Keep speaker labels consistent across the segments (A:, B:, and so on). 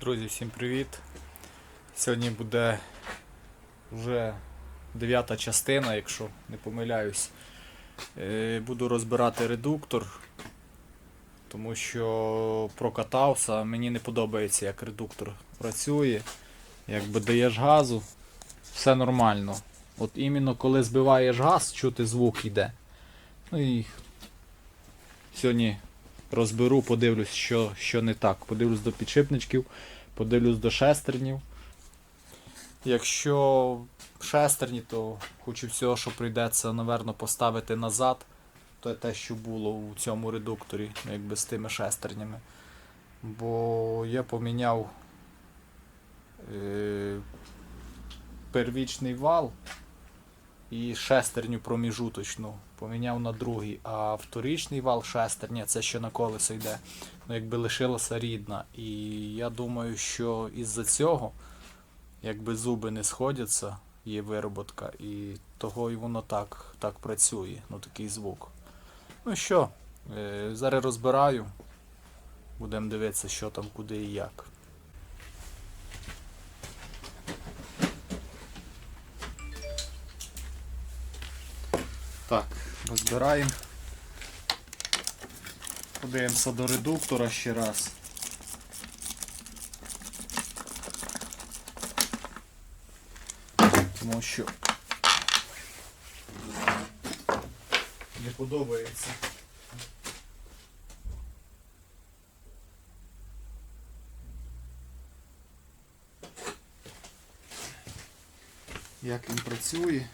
A: Друзі, всім привіт! Сьогодні буде вже дев'ята частина, якщо не помиляюсь. Е, Буду розбирати редуктор, тому що прокатався, мені не подобається, як редуктор працює. Якби даєш газу, все нормально. От іменно коли збиваєш газ, чути звук йде. Ну і сьогодні розберу, подивлюсь, що, що не так. Подивлюсь до підшипничків, подивлюсь до шестернів. Якщо шестерні, то хочу всього, що прийдеться, напевно, поставити назад. То те, що було у цьому редукторі, якби з тими шестернями. Бо я поміняв е, первічний вал і шестерню проміжуточну поміняв на другий, а вторічний вал шестерня, це що на колесо йде, ну якби лишилася рідна. І я думаю, що із-за цього, якби зуби не сходяться, є вироботка, і того і воно так, так працює, ну такий звук. Ну що, е, зараз розбираю, будемо дивитися, що там, куди і як. Так, розбираємо. Подивимося до редуктора ще раз. Тому що не подобається. Як він працює.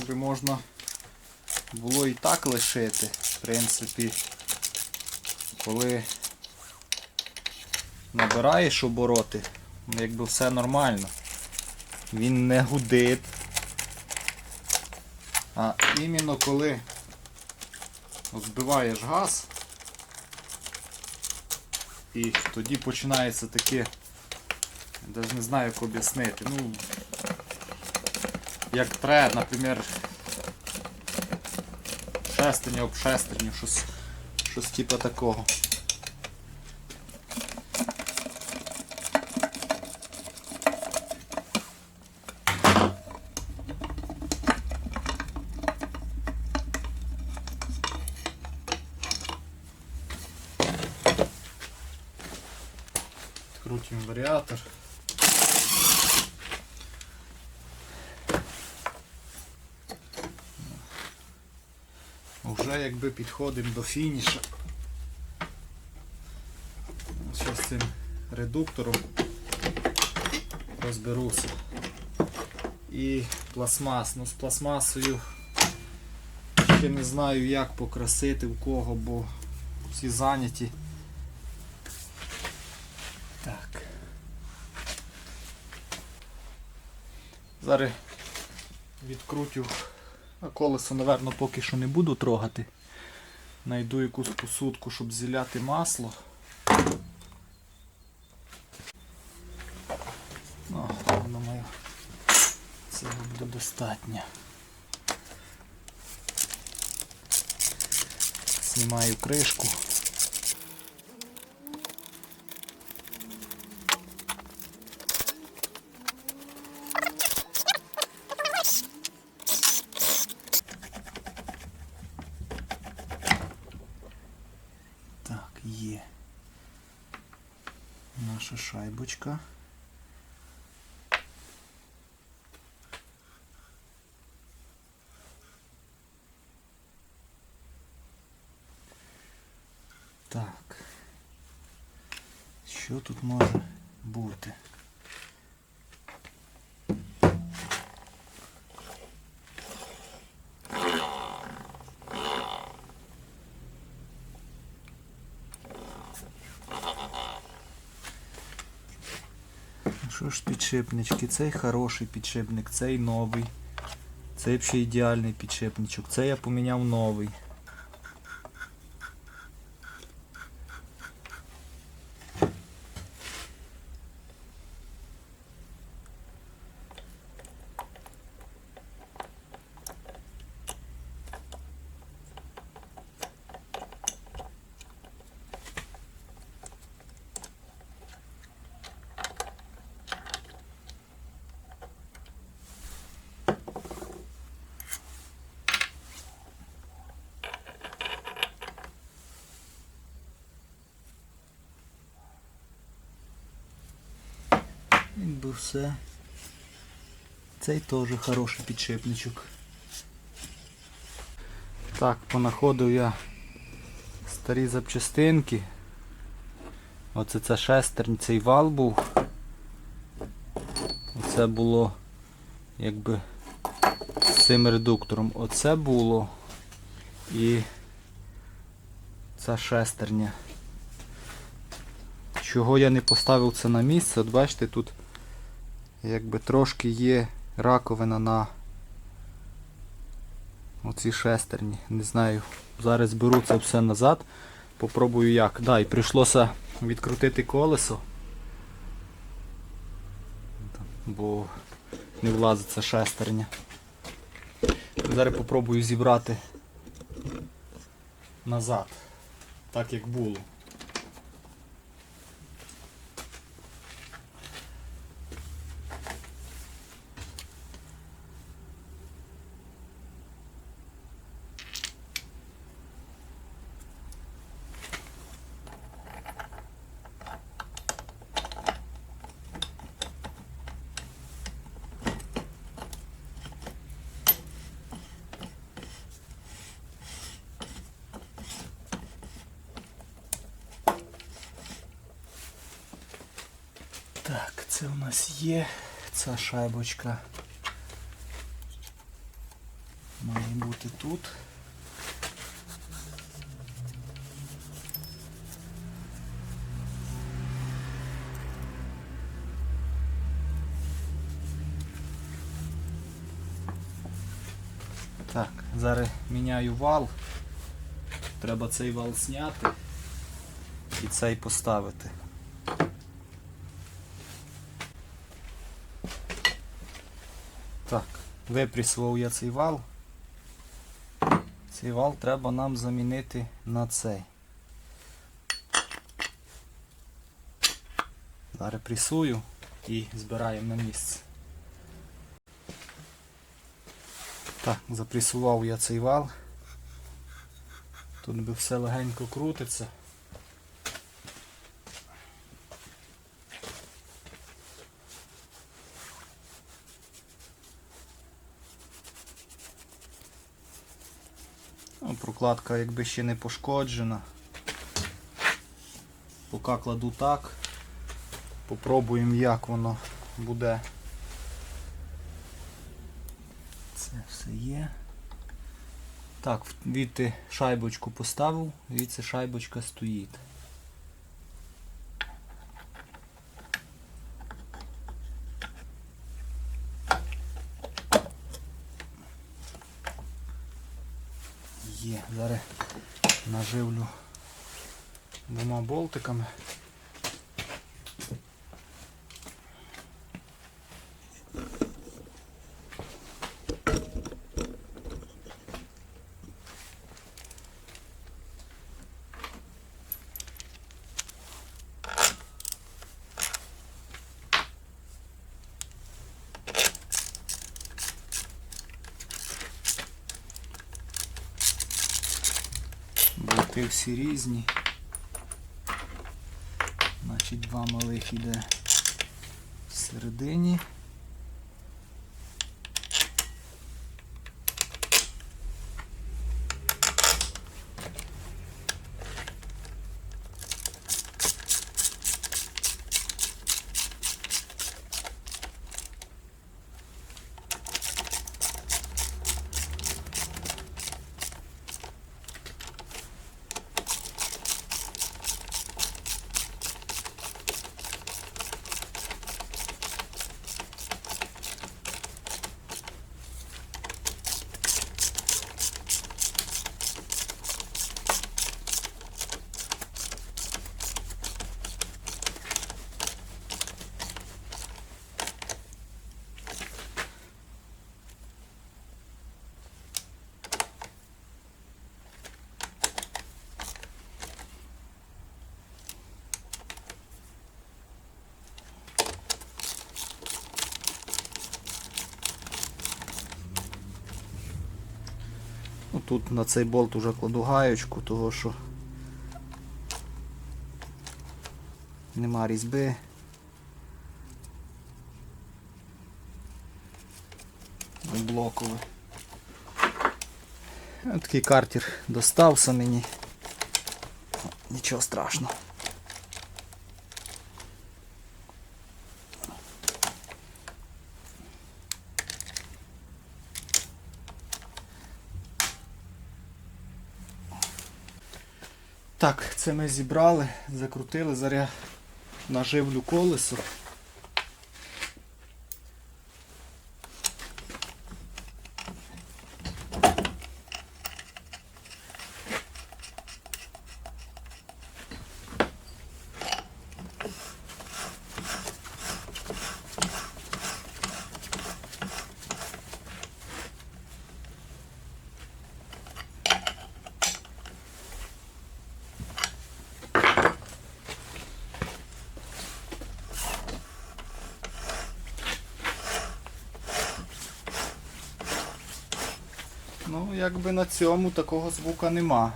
A: Може можна було і так лишити, в принципі, коли набираєш обороти, ну, якби все нормально. Він не гудить. А іменно коли збиваєш газ, і тоді починається таке, навіть не знаю як об'яснити. Ну, як треба, наприклад, шестерня об шестерню, щось, щось типу такого. Крутим варіатор. Вже якби підходимо до фінішу. Що з цим редуктором розберуся. І пластмас. Ну з пластмасою ще не знаю як покрасити в кого, бо всі зайняті. Так. Зараз відкрутю а колесо, напевно, поки що не буду трогати. Найду якусь посудку, щоб зіляти масло. О, думаю, цього буде достатньо. Знімаю кришку. Так, є наша. Так. Що тут може бути? Що ж підшипнички? Цей хороший підшипник, цей новий. Це взагалі ідеальний підшипничок. Це я поміняв новий. Якби все. Цей теж хороший підшипничок. Так, понаходив я старі запчастинки. Оце це шестернь, цей вал був. Оце було якби з цим редуктором. Оце було і ця шестерня. Чого я не поставив це на місце, от бачите, тут якби трошки є раковина на оці шестерні. Не знаю. Зараз беру це все назад. Попробую як. Да, і прийшлося відкрутити колесо. Бо не влазить це шестерня. Зараз попробую зібрати назад. Так як було. Так, це у нас є ця шайбочка. Має бути тут. Так, зараз міняю вал. Треба цей вал зняти і цей поставити. Так, випрісував я цей вал. Цей вал треба нам замінити на цей. Зараз пресую і збираємо на місце. Так, запресував я цей вал. Тут би все легенько крутиться. Ну, Прокладка якби ще не пошкоджена. Поки кладу так. Попробуємо як воно буде. Це все є. Так, відти шайбочку поставив, звідси шайбочка стоїть. Є, зараз наживлю двома болтиками. Болти всі різні. Значить, два малих іде всередині.
B: Тут на цей болт уже кладу гаєчку, того що нема різьби. Блоковий. Ось Такий картер достався мені. Нічого страшного. Так, це ми зібрали, закрутили, зараз наживлю колесо. Ну, якби на цьому такого звука нема.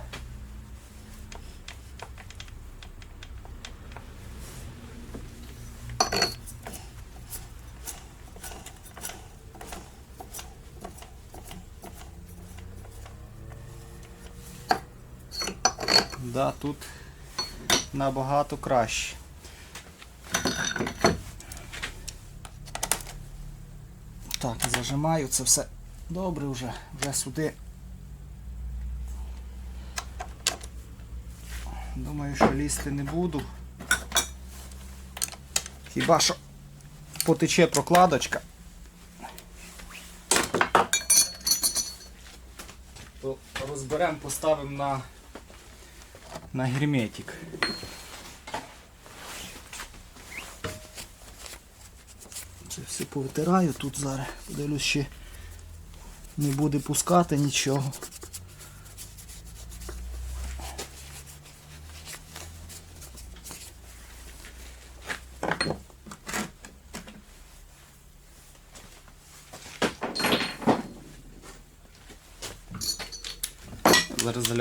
B: Да, тут набагато краще. Так, зажимаю це все добре вже, вже сюди. Думаю, що лізти не буду. Хіба що потече прокладочка. То розберемо, поставимо на, на герметик. Це все повитираю тут зараз. Подивлюсь, ще не буде пускати нічого.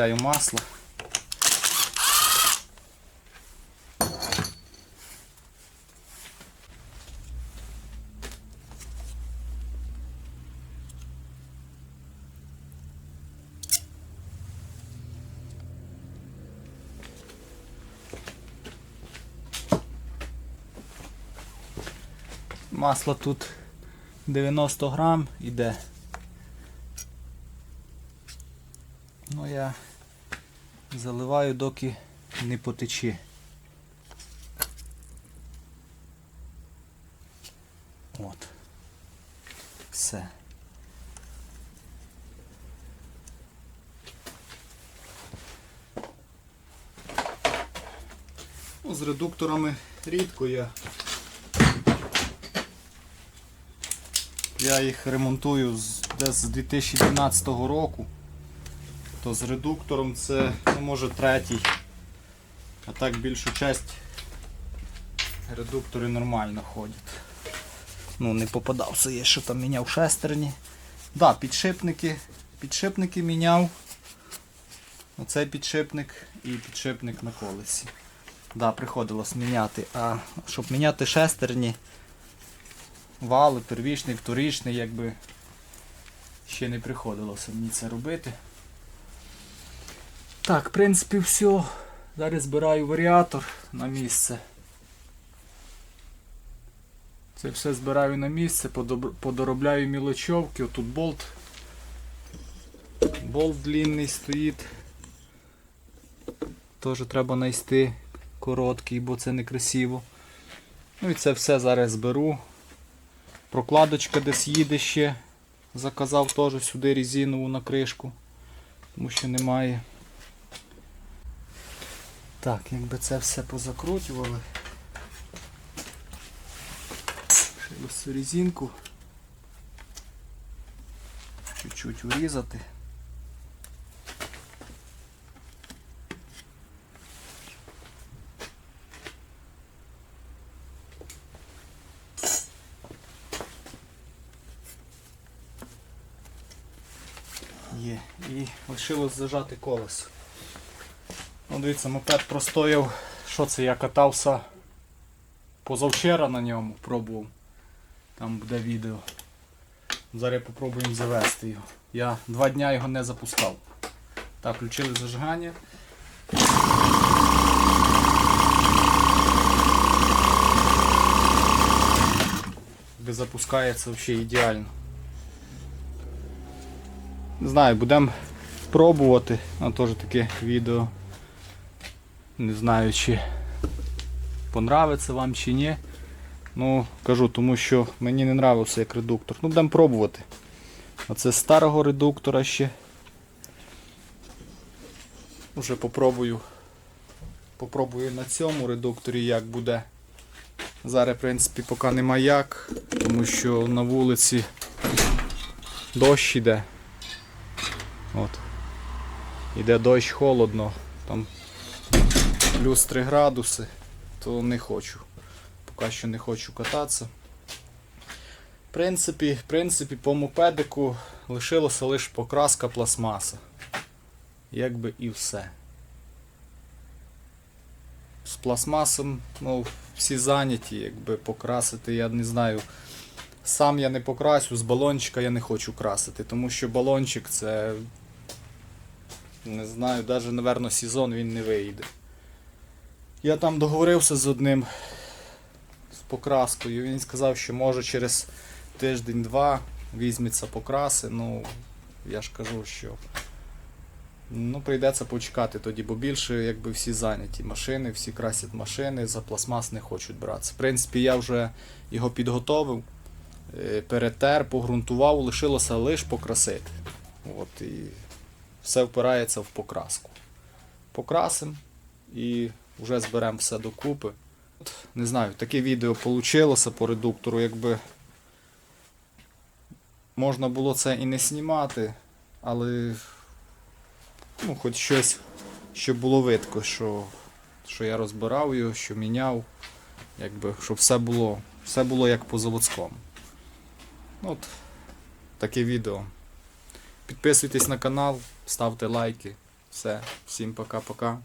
B: Заляю масло. Масло тут 90 грам іде. Ну я заливаю, доки не потече. От. Все. Ну, з редукторами рідко я. Я їх ремонтую з, десь з 2012 року. То з редуктором це, ну, може, третій. А так більшу часть редуктори нормально ходять. Ну, не попадався є, що там міняв шестерні. Да, підшипники. Підшипники міняв. Оцей підшипник і підшипник на колесі. Да, приходилось міняти. А щоб міняти шестерні, вали, первічний, вторічний, якби ще не приходилося мені це робити. Так, в принципі, все. Зараз збираю варіатор на місце. Це все збираю на місце, подоробляю мілочовки. Отут болт. Болт длинний стоїть. Теж треба знайти короткий, бо це некрасиво. Ну і це все зараз зберу. Прокладочка десь їде ще. Заказав теж сюди резинову на кришку, тому що немає. Так, якби це все позакручували. Ще ось цю резинку. Чуть-чуть урізати. Є. І лишилось зажати колесо. Ну, дивіться, мопед простояв. Що це я катався позавчора на ньому, пробував. Там буде відео. Зараз попробуємо завести його. Я два дня його не запускав. Так, включили зажигання. Запускається взагалі ідеально. Не знаю, будемо пробувати. А теж таке відео. Не знаю, чи понравиться вам чи ні. Ну, кажу, тому що мені не нравився як редуктор. Ну, будемо пробувати. Оце старого редуктора ще. Уже попробую. Попробую на цьому редукторі, як буде. Зараз, в принципі, поки нема як, тому що на вулиці дощ іде. От. Іде дощ холодно, там плюс 3 градуси, то не хочу. Поки що не хочу кататися. В принципі, в принципі, по мопедику лишилося лише покраска пластмаса. Якби і все. З пластмасом, ну, всі зайняті, якби покрасити, я не знаю. Сам я не покрасю, з балончика я не хочу красити, тому що балончик це. Не знаю, навіть, напевно, сезон він не вийде. Я там договорився з одним з покраскою. Він сказав, що може через тиждень-два візьметься покраси. Ну, я ж кажу, що ну, прийдеться почекати тоді, бо більше якби всі зайняті машини, всі красять машини, за пластмас не хочуть братися. В принципі, я вже його підготовив, е, перетер, погрунтував, лишилося лише покрасити. От, і все впирається в покраску. Покрасимо і вже зберемо все докупи. От, Не знаю, таке відео вийшло по редуктору, якби можна було це і не знімати, але ну, хоч щось, щоб було видко, що, що я розбирав його, що міняв, якби, щоб все було, все було як по заводському. От таке відео. Підписуйтесь на канал, ставте лайки. Все, всім пока-пока.